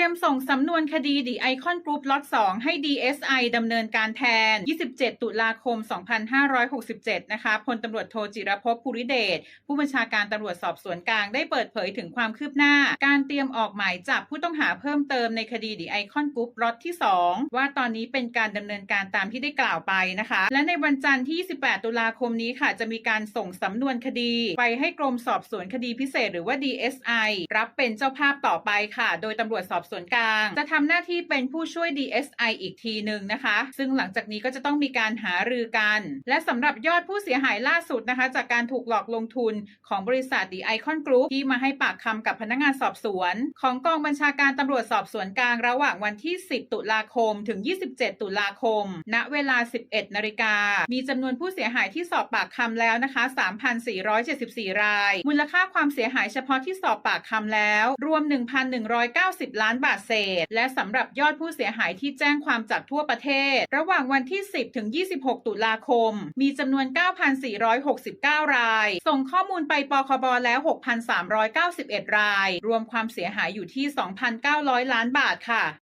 รียมส่งสำนวนคดีดีไอคอนกรุ๊ปล็อต 2 ให้ DSI ดำเนินการแทน 27 ตุลาคม 2567 นะคะ พลตำรวจโทจิรภพภูริเดช ผู้บัญชาการตำรวจสอบสวนกลางได้เปิดเผยถึงความคืบหน้า การเตรียมออกหมายจับผู้ต้องหาเพิ่มเติมในคดีดีไอคอนกรุ๊ปล็อตที่ 2 ว่าตอนนี้เป็นการดำเนินการตามที่ได้กล่าวไปนะคะ และในวันจันทร์ที่ 28 ตุลาคมนี้ค่ะ จะมีการส่งสำนวนคดี ไปให้กรมสอบสวนคดีพิเศษ หรือว่า DSI รับเป็นเจ้าภาพต่อไปค่ะ โดยตำรวจสอบสวนกลาง จะทำหน้าที่เป็นผู้ช่วย DSI อีกทีหนึ่งนะคะ ซึ่งหลังจากนี้ก็จะต้องมีการหารือกัน และสำหรับยอดผู้เสียหายล่าสุดนะคะ จากการถูกหลอกลงทุนของบริษัทดีไอคอนกรุ๊ปที่มาให้ปากคำกับพนักงานสอบสวน ของกองบัญชาการตำรวจสอบสวนกลางระหว่างวันที่ 10 ตุลาคม ถึง 27 ตุลาคม ณ เวลา 11 นาฬิกา มีจำนวนผู้เสียหายที่สอบปากคำแล้วนะคะ 3,474 ราย มูลค่าความเสียหายเฉพาะที่สอบปากคำแล้ว รวม 1,190 ล้านบาทเศษ และสำหรับยอดผู้เสียหายที่แจ้งความจากทั่วประเทศ ระหว่างวันที่ 10 ถึง 26 ตุลาคม มีจำนวน 9,469 ราย ส่งข้อมูลไปปคบแล้ว 6,391 ราย รวมความเสียหายอยู่ที่ 2,900 ล้านบาทค่ะ